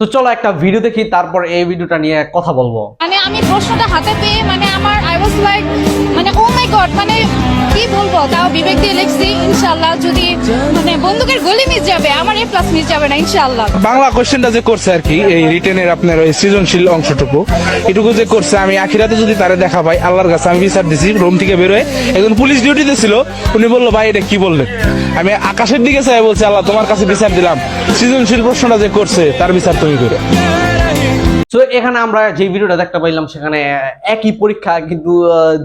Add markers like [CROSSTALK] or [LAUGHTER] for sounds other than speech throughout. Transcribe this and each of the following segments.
তো চলো একটা ভিডিও দেখি তারপর এই ভিডিওটা নিয়ে কথা বলব। মানে আমি প্রশ্নটা হাতে পেয়ে মানে আমার আই ওয়াজ লাইক মানে ও মাই গড মানে কি বলব? তাও বিবেক দিয়ে লিখছি ইনশাআল্লাহ যদি মানে বন্দুকের গুলি মিস যাবে আমার এ প্লাস মিস যাবে না ইনশাআল্লাহ। বাংলা কোশ্চেনটা যে করছে আর কি এই রিটেনের আপনার ওই সৃজনশীল অংশটুকু এটুকু যে করছে আমি আখিরাতে যদি তারে দেখা পাই আল্লাহর কাছে আমি বিচার দিছি রুম থেকে বেরোয় একজন পুলিশ ডিউটিতে ছিল উনি বলল ভাই এটা কি বললেন? আমি আকাশের দিকে চাই বলছি আল্লাহ তোমার কাছে বিচার দিলাম। সৃজনশীল প্রশ্নটা যে করছে তার বিচার তুমি করে। তো এখানে আমরা যে ভিডিওটা দেখতে পাইলাম, সেখানে একই পরীক্ষা, কিন্তু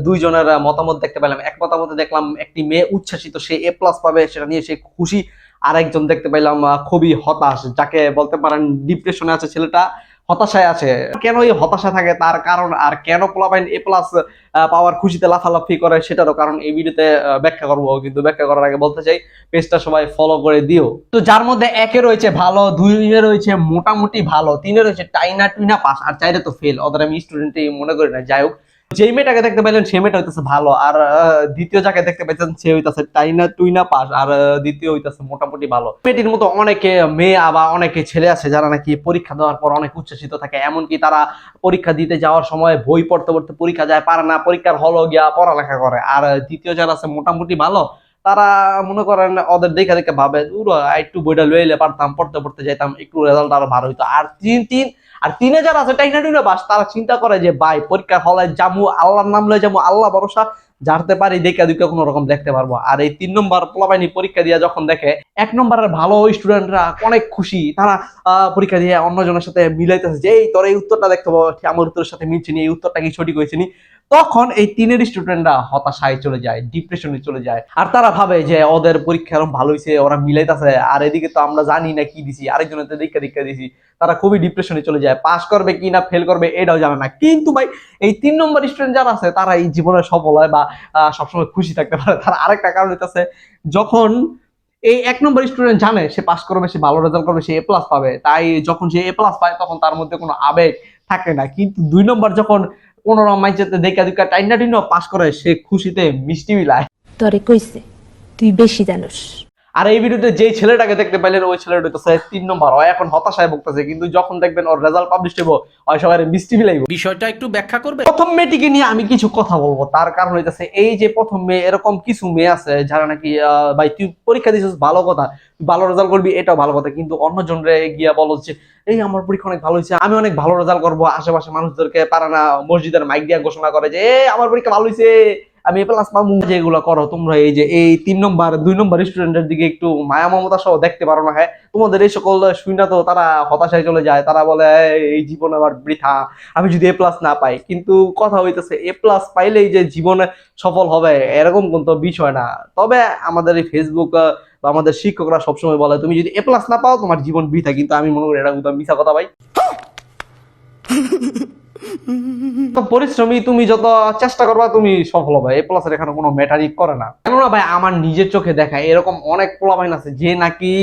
দুইজনের মতামত দেখতে পাইলাম। এক মতামত দেখলাম, একটি মেয়ে উচ্ছ্বাসিত, সে এ প্লাস পাবে, সেটা নিয়ে সে খুশি। আর একজন দেখতে পাইলাম খুবই হতাশ, যাকে বলতে পারেন ডিপ্রেশনে আছে ছেলেটা, হতাশায় আছে। কেন এই হতাশা থাকে তার কারণ আর কেন পোলাপাইন এ প্লাস পাওয়ার খুশিতে লাফালাফি করে সেটারও কারণ এই ভিডিওতে ব্যাখ্যা করব, কিন্তু ব্যাখ্যা করার আগে বলতে চাই পেজটা সবাই ফলো করে দিও। তো যার মধ্যে একে রয়েছে ভালো, দুইয়ে রয়েছে মোটামুটি ভালো, তিনে রয়েছে টাইনা টুইনা পাস, আর চাইরে তো ফেল ওদের আমি স্টুডেন্টই মনে করি না, যাই হোক। যেই মেয়েটাকে দেখতে পাইলেন সেই মেয়েটা হইতেছে ভালো। আর দ্বিতীয় যাকে দেখতে পাইছেন, সে হইতেছে টাইনা টুইনা পাস। আর দ্বিতীয় হইতাছে মোটামুটি ভালো। মেয়েটির মতো অনেকে মেয়ে আবার অনেকে ছেলে আছে যারা নাকি পরীক্ষা দেওয়ার পর অনেক উচ্ছ্বসিত থাকে। এমনকি তারা পরীক্ষা দিতে যাওয়ার সময় বই পড়তে পড়তে পরীক্ষা যায়, পারে না। পরীক্ষার হল গিয়া পড়ালেখা করে। আর, দ্বিতীয় যারা আছে মোটামুটি ভালো তারা মনে করেন ওদের দেখে দেখে ভাবে একটু বইটা লয়ে এলে পারতাম, পড়তে পড়তে যাইতাম, একটু রেজাল্ট আরও ভালো হইতো। আর তিন তিন, আর তিনে যারা আছে, টাইনা টুইনা বাস, তারা চিন্তা করে যে, ভাই, পরীক্ষার হলে জামু আল্লাহর নাম লয়ে যাব আল্লাহ ভরসা জানতে পারি দেখে দুইকে কোনো রকম দেখতে পারব। আর এই তিন নম্বর পোলাবাহিনী পরীক্ষা দিয়ে যখন দেখে, এক নম্বরের ভালো স্টুডেন্টরা অনেক খুশি। তারা পরীক্ষা দিয়ে অন্যজনের সাথে মিলাইতেছে যে, এই, তোর এই উত্তরটা দেখতে পাবো। আমার উত্তরের সাথে মিলছে নি, এই উত্তরটা কি সঠিক হয়েছে নি? তখন এই তিনের স্টুডেন্টরা হতাশায় চলে যায় ডিপ্রেশনে চলে যায়। আর তারা ভাবে যে ওদের পরীক্ষা এরকম ভালো হয়েছে ওরা মিলাইতেছে, আর এদিকে তো আমরা জানি না কি দিছি, আরেকজনের তো দীক্ষা দীক্ষা দিছি। তারা খুবই ডিপ্রেশনে চলে যায় পাস করবে কি না ফেল করবে এটাও জানে না। কিন্তু ভাই, এই তিন নম্বর স্টুডেন্ট যারা আছে, তারা এই জীবনে সফল হয় বা সবসময় খুশি থাকতে পারে। তার আরেকটা কারণ হইতেছে, যখন এই এক নম্বর স্টুডেন্ট জানে সে পাস করবে, সে ভালো রেজাল্ট করবে, সে এ প্লাস পাবে। তাই যখন সে এ প্লাস পায়, তখন তার মধ্যে কোনো আবেগ থাকে না। কিন্তু দুই নম্বর যখন কোন মাইচেতে দেখা দেখা টাইনা টিনো পাস করে সে খুশিতে মিষ্টি মিলায়। তরে কইছে, তুই বেশি জানোস। আর এই ভিডিওতে যে ছেলেটাকে দেখতে পাইলেন ওই ছেলেটা হইতেছে তিন নম্বর। ও এখন হতাশায় ভুগতেছে কিন্তু যখন দেখবেন ওর রেজাল্ট পাবলিশ হইব ওই সবাই মিষ্টি বিলাইব বিষয়টা একটু ব্যাখ্যা করবে প্রথম মেয়েটিকে নিয়ে আমি কিছু কথা বলব। তার কারণ হইতেছে এই যে প্রথম মেয়ে এরকম কিছু মেয়ে আছে যারা নাকি ভাই তুই পরীক্ষা দিছিস ভালো কথা ভালো রেজাল্ট করবি এটাও ভালো কথা কিন্তু অন্য জনরে গিয়া বলো যে এই আমার পরীক্ষা অনেক ভালো হয়েছে আমি অনেক ভালো রেজাল্ট করব। আশেপাশে মানুষদেরকে পারে না মসজিদের মাইক দিয়া ঘোষণা করে যে "এই, আমার পরীক্ষা ভালো হয়েছে আমি প্লাস পাবো যেগুলো করো তোমরা এই যে এই তিন নম্বর দুই নম্বর স্টুডেন্টের দিকে একটু মায়া মমতা সহ দেখতে পারো না হ্যাঁ? তোমাদের এই সকল শুনে তো তারা হতাশায় চলে যায় তারা বলে "এই, জীবন আমার বৃথা আমি যদি এ প্লাস না পাই। কিন্তু কথা হইতেছে এ প্লাস পাইলেই যে জীবনে সফল হবে এরকম কিন্তু বিষয় না। তবে আমাদের এই ফেসবুক বা আমাদের শিক্ষকরা সবসময় বলে তুমি যদি এ প্লাস না পাও তোমার জীবন বৃথা। কিন্তু আমি মনে করি এটা মিশা কথা ভাই। [LAUGHS] পরিশ্রমী, তুমি যত চেষ্টা করবা, তুমি সফল হবে। এ প্লাসের এখানে কোনো ম্যাটারই করে না। কেননা ভাই, আমার নিজের চোখে দেখা, এরকম অনেক পোলাবাইন আছে, যে নাকি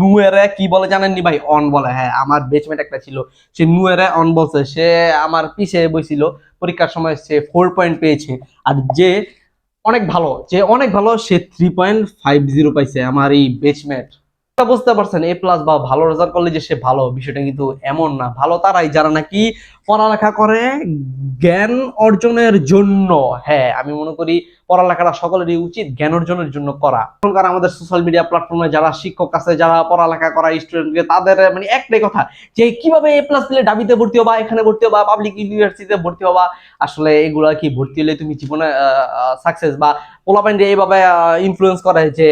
নুয়েরে কি বলে জানেননি ভাই? অন বলে হ্যাঁ আমার বেচমেট একটা ছিল, সে নুয়েরে অন বলছে, সে আমার পিছে বইছিল, পরীক্ষার সময় সে ফোর পয়েন্ট পেয়েছে, আর যে অনেক ভালো, যে অনেক ভালো, সে থ্রি পয়েন্ট ফাইভ জিরো পাইছে, আমার এই বেচমেট বুঝতে পারছেন এ প্লাস বা ভালো রেজাল্ট করলে যে সে ভালো, বিষয়টা কিন্তু এমন না। ভালো তারাই যারা নাকি পড়ালেখা করে জ্ঞান অর্জনের জন্য। হ্যাঁ আমি মনে করি পড়ালেখাটা সকলেরই উচিত জ্ঞান অর্জনের জন্য করা। এখনকার আমাদের সোশ্যাল মিডিয়া প্ল্যাটফর্মে যারা শিক্ষক আছে, যারা পড়ালেখা করা স্টুডেন্টকে তাদের মানে একটাই কথা যে কীভাবে এ প্লাস দিলে ডাবিতে ভর্তি হবা, এখানে ভর্তি হবা পাবলিক ইউনিভার্সিটিতে ভর্তি হবা, আসলে এগুলা কি ভর্তি হলে তুমি জীবনে সাকসেস বা পোলাপাইন্ডে এইভাবে ইনফ্লুয়েন্স করে যে,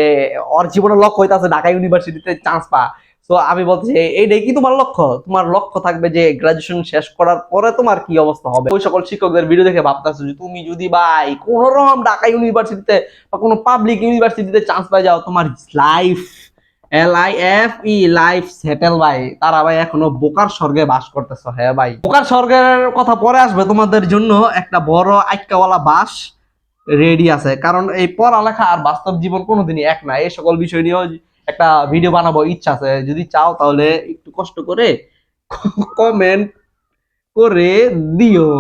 ওর জীবনের লক্ষ্য হইতাছে, ঢাকা ইউনিভার্সিটিতে চান্স পা তো আমি বলছি এইটাই কি তোমার লক্ষ্য? তোমার লক্ষ্য থাকবে যে গ্রাজুয়েশন শেষ করার পরে তোমার কি অবস্থা হবে? ওই সকল শিক্ষকদের ভিডিও দেখে ভাবতেছো যে তুমি যদি ভাই কোন রকম ঢাকা ইউনিভার্সিটিতে বা কোনো পাবলিক ইউনিভার্সিটিতে চান্স পাই, যাও, তোমার life L I F E life settle ভাই। তারা ভাই এখনও বোকার স্বর্গে বাস করতেছো হ্যাঁ ভাই। বোকার স্বর্গের কথা পরে আসবে, তোমাদের জন্য একটা বড় আইকাওয়ালা বাস রেডি আছে। কারণ এই পড়ালেখা আর বাস্তব জীবন কোনোদিনই এক না। এই সকল বিষয় নিয়েও একটা ভিডিও বানাবো ইচ্ছা আছে। যদি চাও তাহলে একটু কষ্ট করে কমেন্ট করে দিও।